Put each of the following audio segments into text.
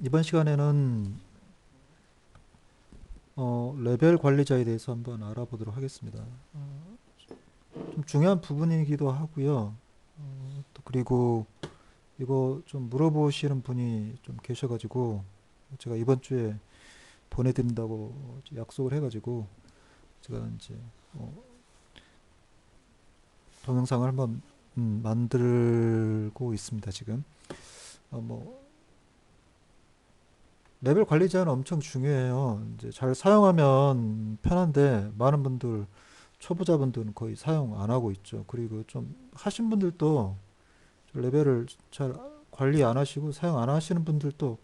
이번 시간에는 어, 레벨 관리자에 대해서 한번 알아보도록 하겠습니다. 어, 좀 중요한 부분이기도 하고요. 어, 또 그리고 이거 좀 물어보시는 분이 좀 계셔가지고 제가 이번 주에 보내드린다고 약속을 해가지고 제가 이제 어, 동영상을 한번 음, 만들고 있습니다 지금. 어, 뭐 레벨 관리자는 엄청 중요해요. 이제 잘 사용하면 편한데 많은 분들 초보자분들은 거의 사용 안 하고 있죠. 그리고 좀 하신 분들도 레벨을 잘 관리 안 하시고 사용 안 하시는 분들도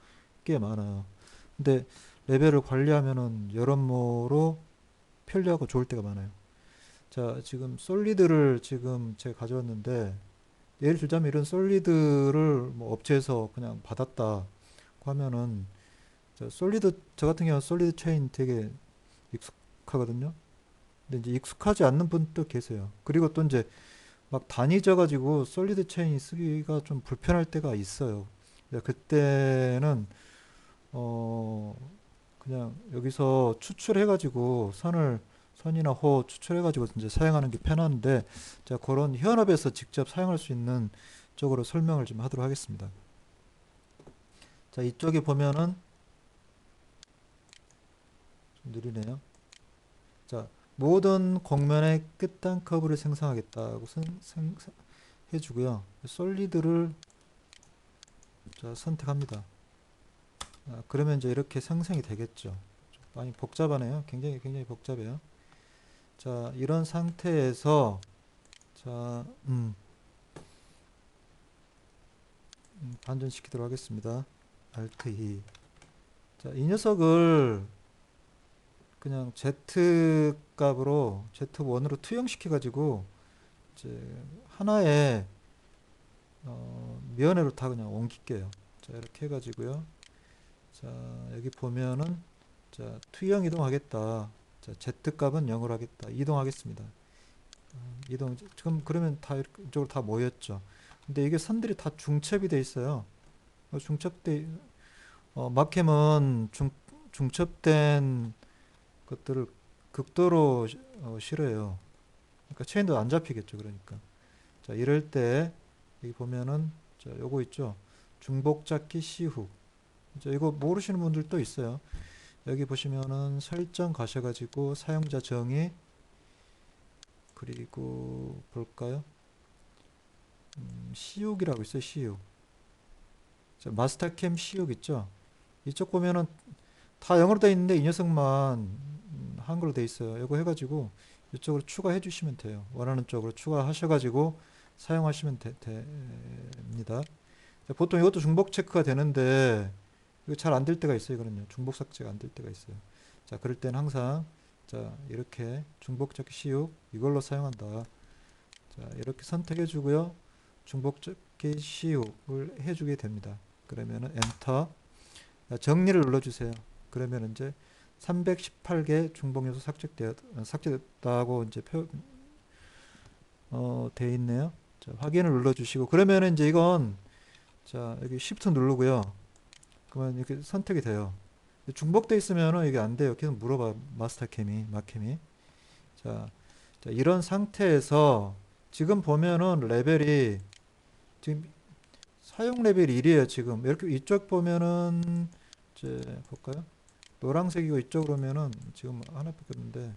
꽤 많아요. 근데 레벨을 관리하면은 여러모로 편리하고 좋을 때가 많아요. 자, 지금 솔리드를 지금 제가 가져왔는데 예를 들자면 이런 솔리드를 뭐 업체에서 그냥 받았다 하면은 자, 솔리드 저 같은 경우는 솔리드 체인 되게 익숙하거든요. 근데 이제 익숙하지 않는 분도 계세요. 그리고 또 이제 막 단위 져 가지고 솔리드 체인 쓰기가 좀 불편할 때가 있어요. 그때는 어 그냥 여기서 추출해 가지고 선을 선이나 호 추출해 가지고 이제 사용하는 게 편한데 자 그런 현업에서 직접 사용할 수 있는 쪽으로 설명을 좀 하도록 하겠습니다. 자 이쪽에 보면은 좀 느리네요. 자, 모든 곡면의 끝단 커브를 생성하겠다고 생, 생, 해주고요. 솔리드를 자, 선택합니다. 아, 그러면 이제 이렇게 생성이 되겠죠. 많이 복잡하네요. 굉장히 굉장히 복잡해요. 자, 이런 상태에서 자, 음, 음, 반전시키도록 하겠습니다. Alt E. 자, 이 녀석을 그냥 Z 값으로 Z1으로 투영시켜 가지고 이제 하나의 어, 면회로 다 그냥 옮길게요. 자 이렇게 해가지고요. 자 여기 보면은 자 투영 이동하겠다. 자 Z 값은 0으로 하겠다. 이동하겠습니다. 어, 이동 지금 그러면 다 이쪽으로 다 모였죠. 근데 이게 선들이 다 중첩이 돼 있어요. 어, 중첩돼 어, 마캠은 중 중첩된 것들을 극도로 어, 싫어해요. 그러니까 체인도 안 잡히겠죠. 그러니까. 자, 이럴 때 여기 보면은 자, 요거 있죠. 중복 잡기 시후. 자, 이거 모르시는 분들도 있어요. 여기 보시면은 설정 가셔 가지고 사용자 정의 그리고 볼까요? 음, 시욱이라고 있어요. 시욱. 자, 마스터캠 시욱 있죠. 이쪽 보면은 다 영어로 되어 있는데 이 녀석만 음, 한글로 되어 있어요. 이거 해가지고 이쪽으로 추가해 주시면 돼요. 원하는 쪽으로 추가하셔가지고 사용하시면 되, 됩니다. 자, 보통 이것도 중복 체크가 되는데 이거 잘 안 될 때가 있어요. 이거는요. 중복 삭제가 안 될 때가 있어요. 자, 그럴 때는 항상 자, 이렇게 중복 잡기 시육 이걸로 사용한다. 자, 이렇게 선택해 주고요. 중복 잡기 시육을 해 주게 됩니다. 그러면은 엔터 정리를 눌러 주세요. 그러면 이제 318개 중복 요소 삭제되었, 삭제됐다고 이제 표, 어, 돼 있네요. 자, 확인을 눌러 주시고 그러면 이제 이건 자, 여기 Shift 누르고요. 그러면 이렇게 선택이 돼요. 중복돼 있으면은 이게 안 돼요. 계속 물어봐 마스터 캠이 마캠이. 자, 자, 이런 상태에서 지금 보면은 레벨이 지금 사용 레벨 1이에요. 지금 이렇게 이쪽 보면은 이제 볼까요? 노란색이고 이쪽으로 오면은 지금 하나밖에 없는데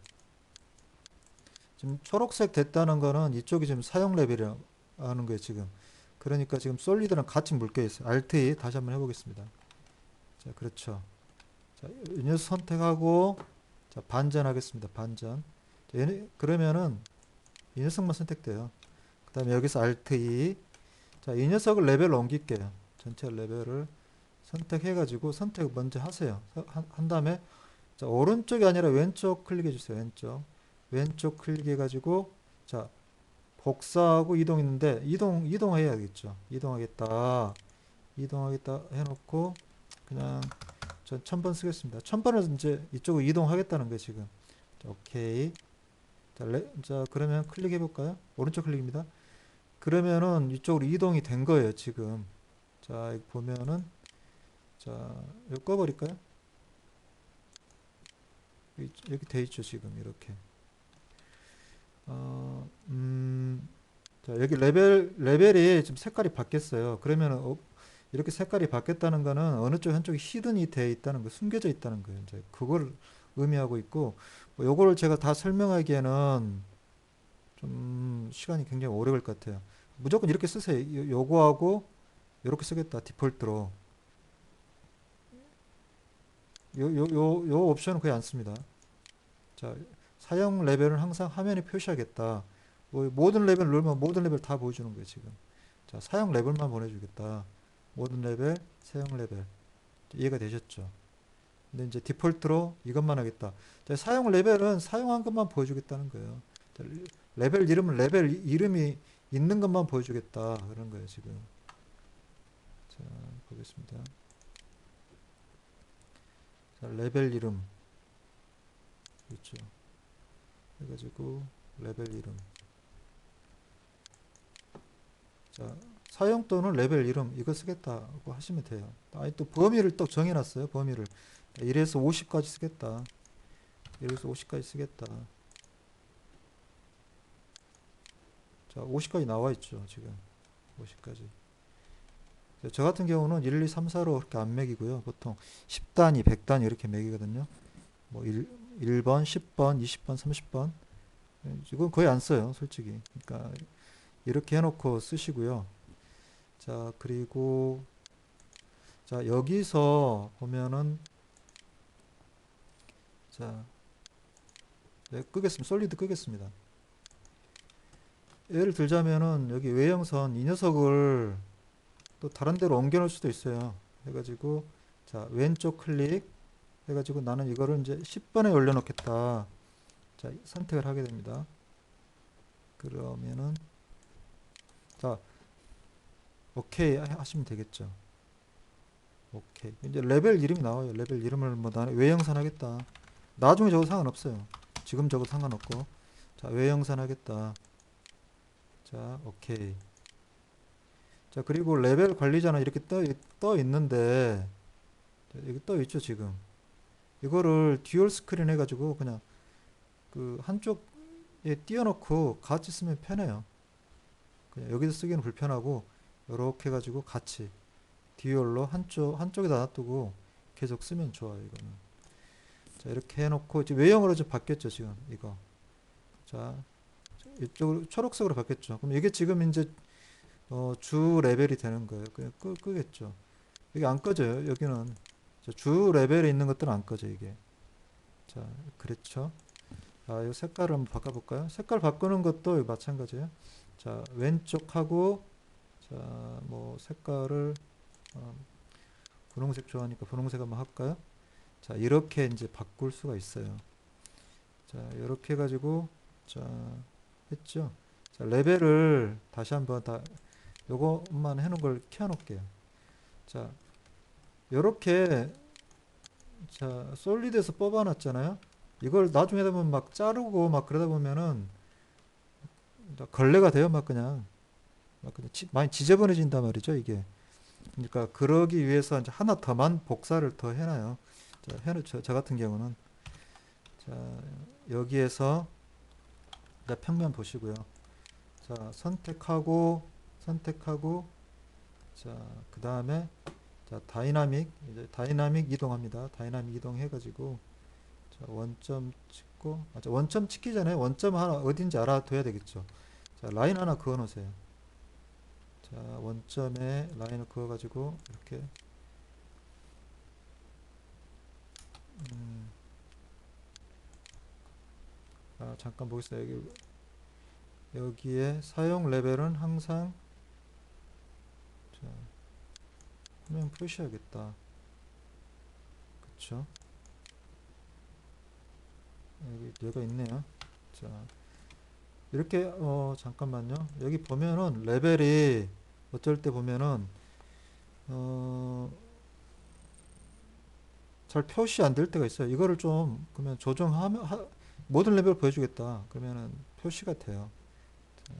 지금 초록색 됐다는 거는 이쪽이 지금 사용 레벨이라고 하는 거예요 지금. 그러니까 지금 솔리드랑 같이 묶여 있어요. Alt 다시 한번 해보겠습니다. 자 그렇죠. 자 이 녀석 선택하고 자 반전하겠습니다. 반전. 자, 얘네, 그러면은 이 녀석만 선택돼요. 그 다음에 여기서 Alt E. 자이 녀석을 레벨 옮길게요. 전체 레벨을 선택해 가지고 선택 먼저 하세요. 한, 한 다음에 자 오른쪽이 아니라 왼쪽 클릭해 주세요. 왼쪽. 왼쪽 클릭해 가지고 자 복사하고 이동 있는데 이동 이동해야겠죠. 이동하겠다. 이동하겠다 해놓고 그냥 전 1000번 쓰겠습니다. 1000번을 이제 이쪽으로 이동하겠다는 거예요 지금. 자, 오케이. 자, 레, 자 그러면 클릭해 볼까요? 오른쪽 클릭입니다. 그러면은 이쪽으로 이동이 된 거예요 지금. 자 보면은 자, 이거 꺼버릴까요? 여기, 여기 돼 있죠, 지금 이렇게. 어, 음, 자, 여기 레벨, 레벨이 지금 색깔이 바뀌었어요. 그러면 어, 이렇게 색깔이 바뀌었다는 거는 어느 쪽 한쪽이 히든이 돼 있다는 거, 숨겨져 있다는 거예요. 이제 그걸 의미하고 있고, 뭐 요거를 제가 다 설명하기에는 좀 시간이 굉장히 오래 걸릴 것 같아요. 무조건 이렇게 쓰세요. 요- 요거하고 이렇게 쓰겠다. 디폴트로. 요, 요, 요, 요 옵션은 거의 안 씁니다. 자, 사용 레벨은 항상 화면에 표시하겠다. 뭐 모든 레벨 누르면 모든 레벨 다 보여주는 거예요, 지금. 자, 사용 레벨만 보내주겠다. 모든 레벨, 사용 레벨. 이해가 되셨죠? 근데 이제 디폴트로 이것만 하겠다. 자, 사용 레벨은 사용한 것만 보여주겠다는 거예요. 자, 레벨 이름은 레벨 이- 이름이 있는 것만 보여주겠다. 그런 거예요, 지금. 자, 보겠습니다. 자, 레벨 이름. 있죠. 해가지고, 레벨 이름. 자, 사용 또는 레벨 이름, 이거 쓰겠다고 하시면 돼요. 아니, 또 범위를 또 정해놨어요, 범위를. 1에서 50까지 쓰겠다. 1에서 50까지 쓰겠다. 자, 50까지 나와 있죠, 지금. 50까지. 저 같은 경우는 1, 2, 3, 4로 그렇게 안 매기고요. 보통 10단위, 100단위 이렇게 매기거든요. 뭐 1, 1번, 10번, 20번, 30번. 이건 거의 안 써요, 솔직히. 그러니까 이렇게 해놓고 쓰시고요. 자, 그리고 자, 여기서 보면은 자, 네, 끄겠습니다. 솔리드 끄겠습니다. 예를 들자면은 여기 외형선 이 녀석을 또 다른 데로 옮겨 놓을 수도 있어요. 해가지고 자 왼쪽 클릭 해가지고 나는 이거를 이제 10번에 올려 놓겠다. 자 선택을 하게 됩니다. 그러면은 자 오케이 하- 하시면 되겠죠. 오케이 이제 레벨 이름이 나와요. 레벨 이름을 뭐 나는 외형선 하겠다. 나중에 적어도 상관없어요. 지금 적어도 상관없고 자 외형선 하겠다. 자 오케이 자 그리고 레벨 관리자는 이렇게 떠, 떠 있는데 자, 여기 떠 있죠 지금. 이거를 듀얼 스크린 해가지고 그냥 그 한쪽에 띄워놓고 같이 쓰면 편해요. 그냥 여기서 쓰기는 불편하고 이렇게 해가지고 같이 듀얼로 한쪽 한쪽에다 놔두고 계속 쓰면 좋아요 이거는. 자 이렇게 해놓고 지금 외형으로 좀 바뀌었죠 지금 이거. 자 이쪽으로 초록색으로 바뀌었죠. 그럼 이게 지금 이제 어, 주 레벨이 되는 거예요. 그냥 끄, 끄겠죠. 여기 안 꺼져요. 여기는 자, 주 레벨에 있는 것들은 안 꺼져 이게. 자, 그렇죠. 자, 이 색깔을 한번 바꿔볼까요? 색깔 바꾸는 것도 마찬가지예요. 자, 왼쪽하고 자, 뭐 색깔을 어, 분홍색 좋아하니까 분홍색 한번 할까요? 자, 이렇게 이제 바꿀 수가 있어요. 자, 이렇게 해가지고 자, 했죠. 자, 레벨을 다시 한번 다 요것만 해놓은 걸 켜놓을게요. 자, 요렇게 자 솔리드에서 뽑아놨잖아요. 이걸 나중에 되면 막 자르고 막 그러다 보면은 걸레가 돼요, 막 그냥 막 그냥 지- 많이 지저분해진단 말이죠, 이게. 그러니까 그러기 위해서 이제 하나 더만 복사를 더 해놔요. 자, 해놓죠. 저 같은 경우는 자 여기에서 자, 평면 보시고요. 자 선택하고 선택하고 자그 다음에 자 다이나믹 이제 다이나믹 이동합니다. 다이나믹 이동해 가지고 자 원점 찍고 아, 자, 원점 찍기 전에 원점 하나 어딘지 알아둬야 되겠죠. 자 라인 하나 그어 놓으세요. 자 원점에 라인을 그어 가지고 이렇게. 음, 아 잠깐 보겠습니다. 여기 여기에 사용 레벨은 항상 자, 화면 표시하겠다. 그쵸? 여기 얘가 있네요. 자, 이렇게 어 잠깐만요. 여기 보면은 레벨이 어쩔 때 보면은 어 잘 표시 안 될 때가 있어요. 이거를 좀 그러면 조정하면 하, 모든 레벨 보여주겠다. 그러면은 표시가 돼요. 자,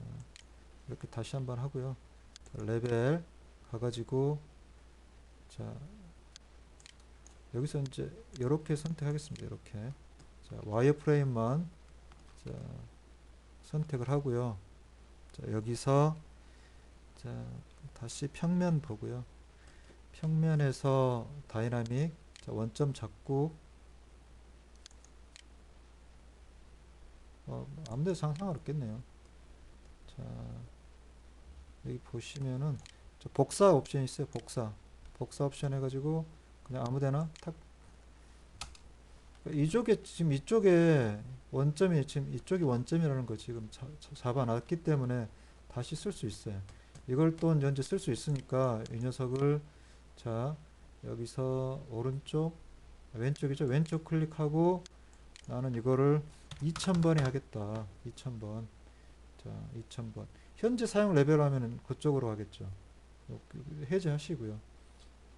이렇게 다시 한번 하고요. 레벨 가가지고 자 여기서 이제 이렇게 선택하겠습니다. 이렇게 자 와이어프레임만 자 선택을 하고요. 자 여기서 자 다시 평면 보고요. 평면에서 다이나믹 자 원점 잡고 어, 아무데나 상관없겠네요. 자 여기 보시면은 저 복사 옵션 있어요. 복사 복사 옵션 해가지고 그냥 아무데나 탁 이쪽에 지금 이쪽에 원점이 지금 이쪽이 원점이라는 거 지금 자- 자- 잡아놨기 때문에 다시 쓸 수 있어요. 이걸 또 현재 쓸 수 있으니까 이 녀석을 자 여기서 오른쪽 왼쪽이죠. 왼쪽 클릭하고 나는 이거를 2000번에 하겠다. 2000번. 자, 2000번. 현재 사용 레벨 하면은 그쪽으로 가겠죠. 요- 해제하시고요.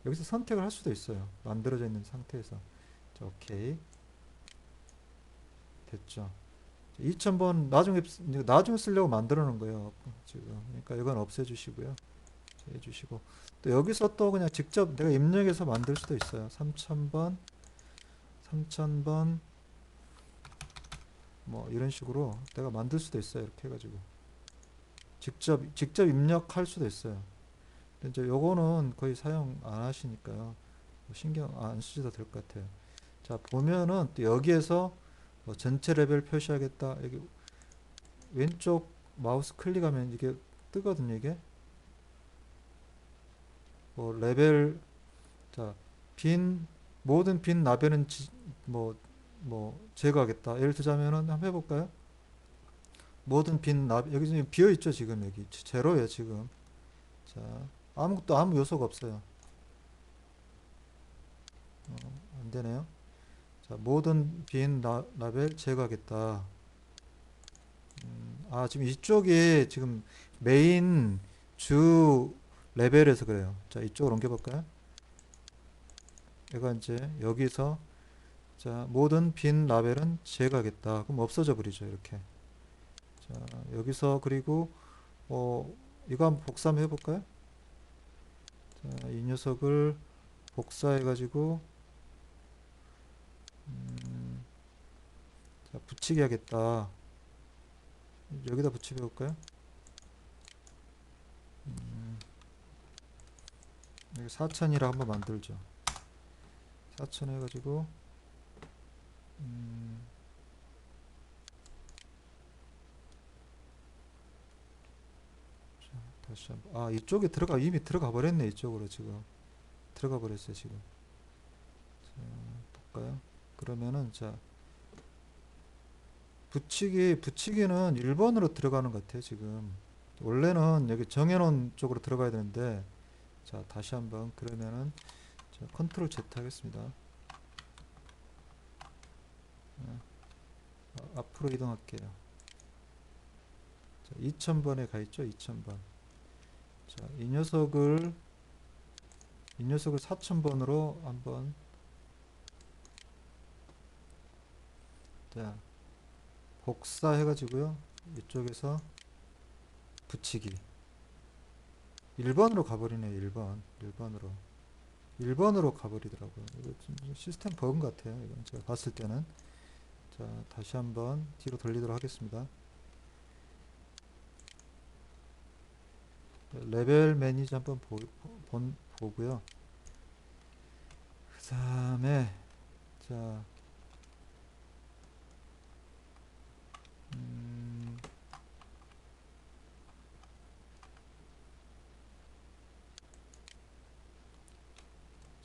여기서 선택을 할 수도 있어요. 만들어져 있는 상태에서. 자, 오케이. 됐죠. 2000번 나중에 나중에 쓰려고 만들어 놓은 거예요. 지금. 그러니까 이건 없애 주시고요. 자, 해 주시고 또 여기서 또 그냥 직접 내가 입력해서 만들 수도 있어요. 3000번 3000번 뭐 이런 식으로 내가 만들 수도 있어요. 이렇게 해 가지고 직접 직접 입력할 수도 있어요. 이제 요거는 거의 사용 안 하시니까요. 뭐 신경 안 쓰셔도 될 것 같아요. 자, 보면은 또 여기에서 뭐 전체 레벨 표시하겠다. 여기 왼쪽 마우스 클릭하면 이게 뜨거든요, 이게. 뭐 레벨 자, 빈 모든 빈 라벨은 지, 뭐, 뭐 제거하겠다. 예를 들자면은 한번 해 볼까요? 모든 빈 라벨 여기 지금 비어 있죠, 지금 여기 제- 제로예요, 지금. 자, 아무것도 아무 요소가 없어요. 어, 안 되네요. 자, 모든 빈 라, 라벨 제거하겠다. 음, 아, 지금 이쪽에 지금 메인 주 레벨에서 그래요. 자, 이쪽으로 옮겨볼까요? 얘가 이제 여기서 자, 모든 빈 라벨은 제거하겠다. 그럼 없어져 버리죠, 이렇게. 자, 여기서 그리고 어, 이거 한번 복사 한번 해볼까요? 자, 이 녀석을 복사해 가지고 음, 자, 붙이게 하겠다. 여기다 붙이게 볼까요? 음, 여기 4000이라 한번 만들죠. 4000 해가지고 음, 자, 다시 한번. 아 이쪽에 들어가 이미 들어가 버렸네 이쪽으로 지금. 들어가 버렸어요 지금. 자 볼까요? 그러면은 자 붙이기 붙이기는 1번으로 들어가는 것 같아요 지금. 원래는 여기 정해놓은 쪽으로 들어가야 되는데 자 다시 한번 그러면은 자 컨트롤 Z 하겠습니다. 아, 아, 앞으로 이동할게요. 자 2000번에 가 있죠 2000번 자 이 녀석을 이 녀석을 4000번으로 한번. 자 복사해 가지고요 이쪽에서 붙이기. 1번으로 가버리네요 1번. 1번으로. 1번으로 가버리더라고요. 시스템 버그인 것 같아요 이건. 제가 봤을 때는. 자 다시 한번 뒤로 돌리도록 하겠습니다 레벨 매니저 한번 보, 본, 보고요 그 다음에 자 음,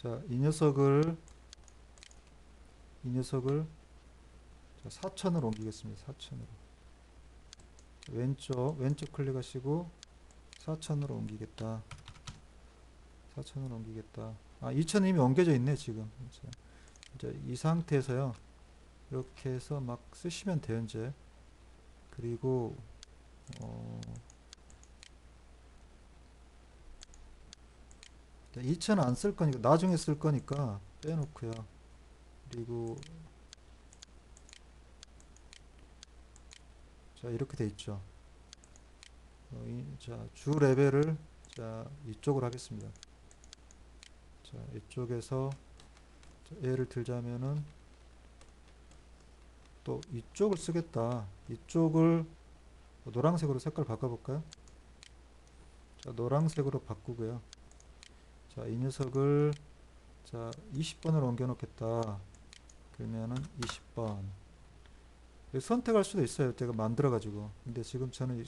자, 이 녀석을 이 녀석을 자, 4천으로 옮기겠습니다. 4천으로. 왼쪽 왼쪽 클릭하시고 4천으로 옮기겠다. 4천으로 옮기겠다. 아, 2천 이미 옮겨져 있네, 지금. 자, 이제 이 상태에서요. 이렇게 해서 막 쓰시면 돼요, 이제. 그리고 어 2,000은 안쓸 거니까 나중에 쓸 거니까 빼놓고요. 그리고 자 이렇게 돼 있죠. 어, 이, 자, 주 레벨을 자 이쪽으로 하겠습니다. 자 이쪽에서 자, 예를 들자면은 또 이쪽을 쓰겠다. 이쪽을 노란색으로 색깔 바꿔볼까요? 자, 노란색으로 바꾸고요. 자, 이 녀석을 자, 20번으로 옮겨 놓겠다. 그러면은 20번. 여기 선택할 수도 있어요. 제가 만들어 가지고. 근데 지금 저는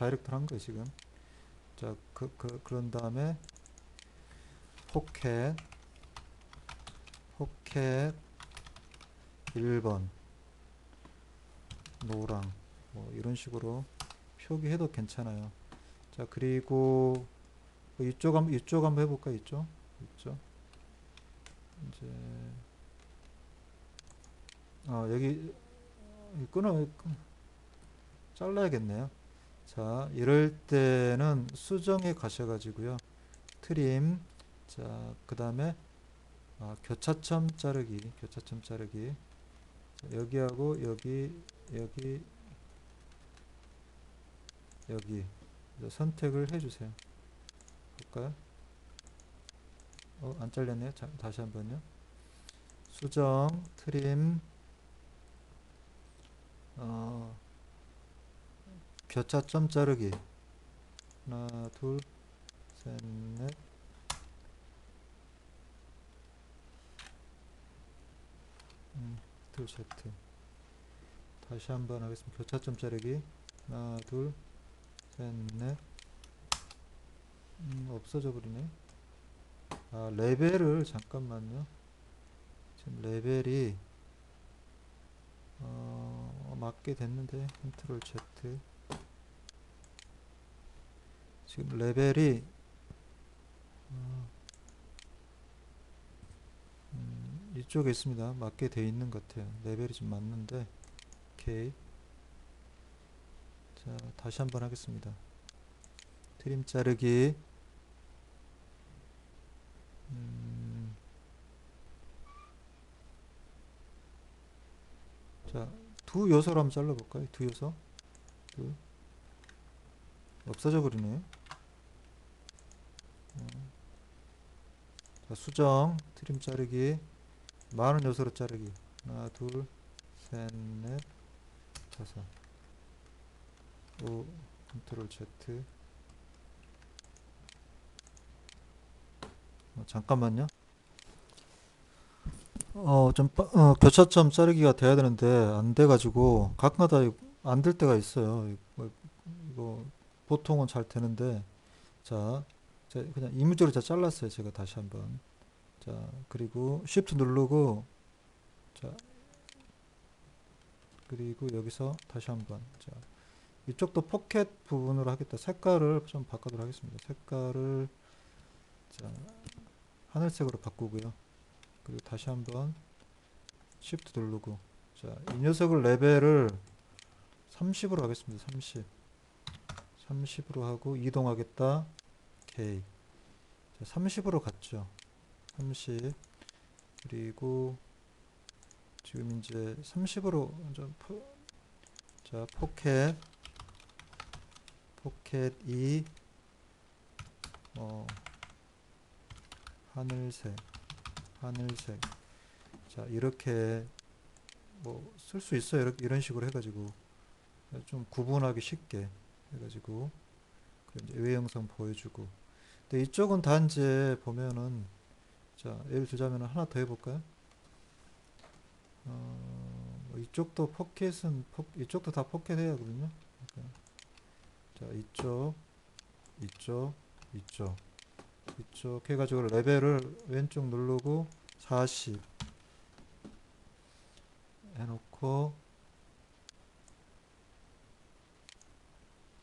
다이렉트로 한 거예요, 지금. 자, 그, 그, 그런 다음에 포켓 포켓 1번 노랑 뭐 이런 식으로 표기해도 괜찮아요. 자, 그리고 뭐 이쪽 한번 이쪽 한번 해볼까 이쪽 이쪽 이제 어 여기 이 끊어 끊- 잘라야겠네요. 자, 이럴 때는 수정에 가셔가지고요. 트림 자, 그 다음에 아, 교차점 자르기 교차점 자르기 자, 여기하고 여기 여기 여기 선택을 해주세요. 볼까요? 어, 안 잘렸네요. 자, 다시 한번요. 수정, 트림, 어, 교차점 자르기. 하나, 둘, 셋, 넷. 음, 둘, 세트. 다시 한번 하겠습니다. 교차점 자르기. 하나, 둘, 셋, 넷. 음, 없어져 버리네. 아, 레벨을 잠깐만요. 지금 레벨이 어, 맞게 됐는데 컨트롤 Z 지금 레벨이 어, 음, 이쪽에 있습니다. 맞게 돼 있는 것 같아요. 레벨이 좀 맞는데 오케이 자 다시 한번 하겠습니다. 트림 자르기 음, 자, 두 요소로 한번 잘라볼까요? 두 요소. 두. 없어져 버리네. 어. 자, 수정, 트림 자르기, 많은 요소로 자르기. 하나, 둘, 셋, 넷, 다섯. 오, 컨트롤 Z. 어, 잠깐만요. 어, 좀, 빠- 어, 교차점 자르기가 돼야 되는데, 안 돼가지고, 가끔가다 안 될 때가 있어요. 이거, 이거 보통은 잘 되는데, 자, 자, 그냥 이무적으로 다 잘랐어요. 제가 다시 한번. 자, 그리고 Shift 누르고, 자, 그리고 여기서 다시 한번. 자, 이쪽도 포켓 부분으로 하겠다. 색깔을 좀 바꾸도록 하겠습니다. 색깔을, 자, 하늘색으로 바꾸고요. 그리고 다시 한번 Shift 누르고 자, 이 녀석을 레벨을 30으로 하겠습니다. 30. 30으로 하고 이동하겠다. 오케이. 자, 30으로 갔죠. 30. 그리고 지금 이제 30으로 좀 포, 자, 포켓. 포켓 2 어, 하늘색. 하늘색. 자 이렇게 뭐 쓸 수 있어요? 이렇게 이런 식으로 해가지고. 좀 구분하기 쉽게 해가지고. 그 이제 외 영상 보여주고 근데 이쪽은 단지 보면은 자 예를 들자면 하나 더 해볼까요? 어, 뭐 이쪽도 포켓은 포, 이쪽도 다 포켓 해야 하거든요. 그러니까 자 이쪽 이쪽 이쪽 이쪽 해가지고 레벨을 왼쪽 누르고 40 해놓고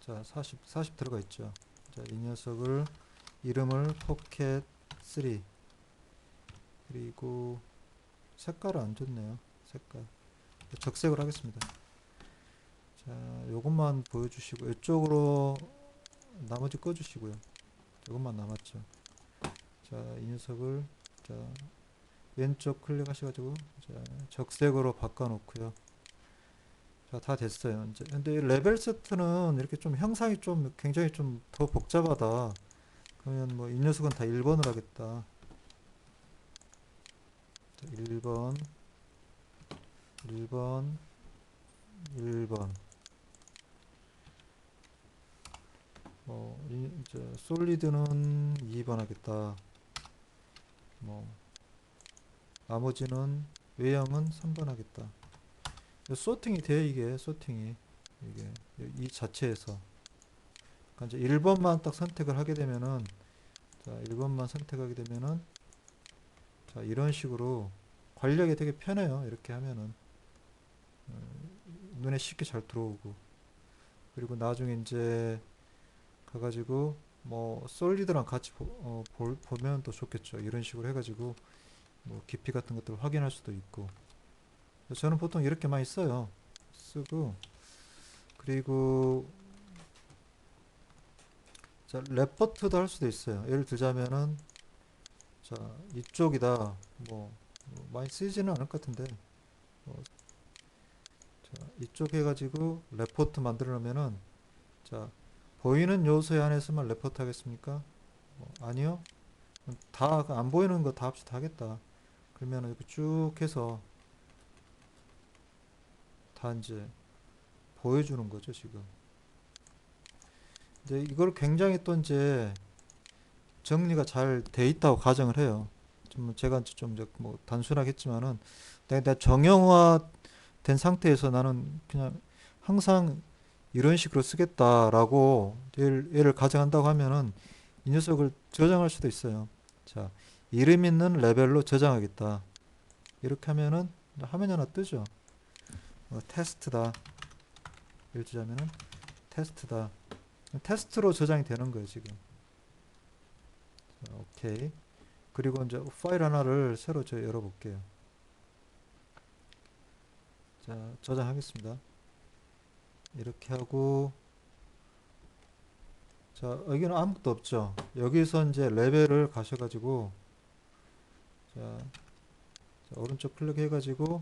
자 40, 40 들어가 있죠 자 이 녀석을 이름을 포켓 3 그리고 색깔을 안 줬네요 색깔 적색을 하겠습니다 자 요것만 보여주시고 이쪽으로 나머지 꺼주시고요 이것만 남았죠 자, 이 녀석을 자, 왼쪽 클릭하셔가지고 자, 적색으로 바꿔놓고요. 자, 다 됐어요. 이제 근데 이 레벨 세트는 이렇게 좀 형상이 좀 굉장히 좀 더 복잡하다. 그러면 뭐 이 녀석은 다 1번을 하겠다. 자, 1번 1번 1번. 뭐 이, 이제 솔리드는 2번 하겠다. 뭐 나머지는 외형은 3번 하겠다. 이 소팅이 돼 이게 소팅이. 이게 이 자체에서. 그러니까 이제 1번만 딱 선택을 하게 되면은 자 1번만 선택하게 되면은 자 이런 식으로 관리하기 되게 편해요. 이렇게 하면은. 어, 눈에 쉽게 잘 들어오고. 그리고 나중에 이제 가가지고 뭐 솔리드랑 같이 보, 어, 볼, 보면 또 좋겠죠. 이런 식으로 해가지고 뭐 깊이 같은 것들을 확인할 수도 있고. 저는 보통 이렇게 많이 써요. 쓰고. 그리고 자 레포트도 할 수도 있어요 예를 들자면은 자 이쪽이다 뭐, 뭐 많이 쓰지는 않을 것 같은데 어, 자 이쪽 해 가지고 레포트 만들려면은 자 보이는 요소에 한해서만 레포트 하겠습니까? 뭐, 아니요. 다 안 보이는 거 다 합치 다 하겠다. 그러면 이렇게 쭉 해서 다 이제 보여주는 거죠 지금. 근데 이걸 굉장히 또 이제 정리가 잘 돼 있다고 가정을 해요. 좀 제가 좀 뭐 단순하겠지만은 내가 정형화 된 상태에서 나는 그냥 항상 이런 식으로 쓰겠다라고 얘를, 얘를 가정한다고 하면은 이 녀석을 저장할 수도 있어요. 자, 이름 있는 레벨로 저장하겠다. 이렇게 하면은 화면이 하나 뜨죠. 어, 테스트다. 예를 들자면은 테스트다. 테스트로 저장이 되는 거예요, 지금. 자, 오케이. 그리고 이제 파일 하나를 새로 저 열어볼게요. 자, 저장하겠습니다. 이렇게 하고 자 여기는 아무것도 없죠 여기서 이제 레벨을 가셔가지고 자, 자, 오른쪽 클릭해 가지고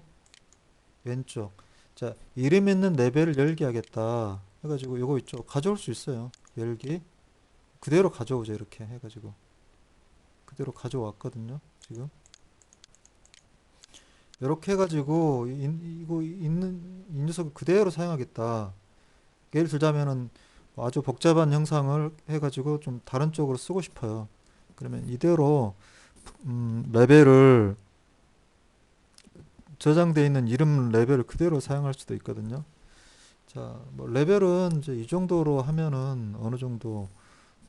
왼쪽 자 이름 있는 레벨을 열기 하겠다 해가지고 요거 있죠. 가져올 수 있어요. 열기. 그대로 가져오죠 이렇게 해가지고. 그대로 가져왔거든요 지금. 이렇게 해가지고 이, 이거 있는 이 녀석을 그대로 사용하겠다. 예를 들자면은 아주 복잡한 형상을 해가지고 좀 다른 쪽으로 쓰고 싶어요. 그러면 이대로 음, 레벨을 저장되어 있는 이름 레벨을 그대로 사용할 수도 있거든요. 자, 뭐 레벨은 이제 이 정도로 하면은 어느 정도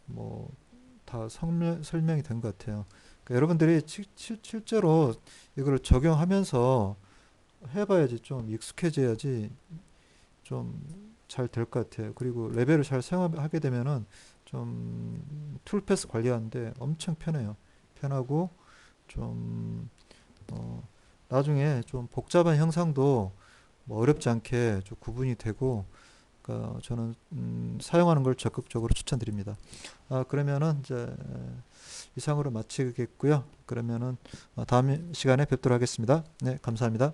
뭐다 설명이 된 것 같아요. 그러니까 여러분들이 치, 치, 실제로 이걸 적용하면서 해봐야지 좀 익숙해져야지 좀 잘 될 것 같아요. 그리고 레벨을 잘 사용하게 되면은 좀 툴패스 관리하는데 엄청 편해요. 편하고 좀 어, 나중에 좀 복잡한 형상도 뭐 어렵지 않게 좀 구분이 되고 그러니까 저는 음, 사용하는 걸 적극적으로 추천드립니다. 아, 그러면은 이제 이상으로 마치겠고요. 그러면은 어, 다음 시간에 뵙도록 하겠습니다. 네, 감사합니다.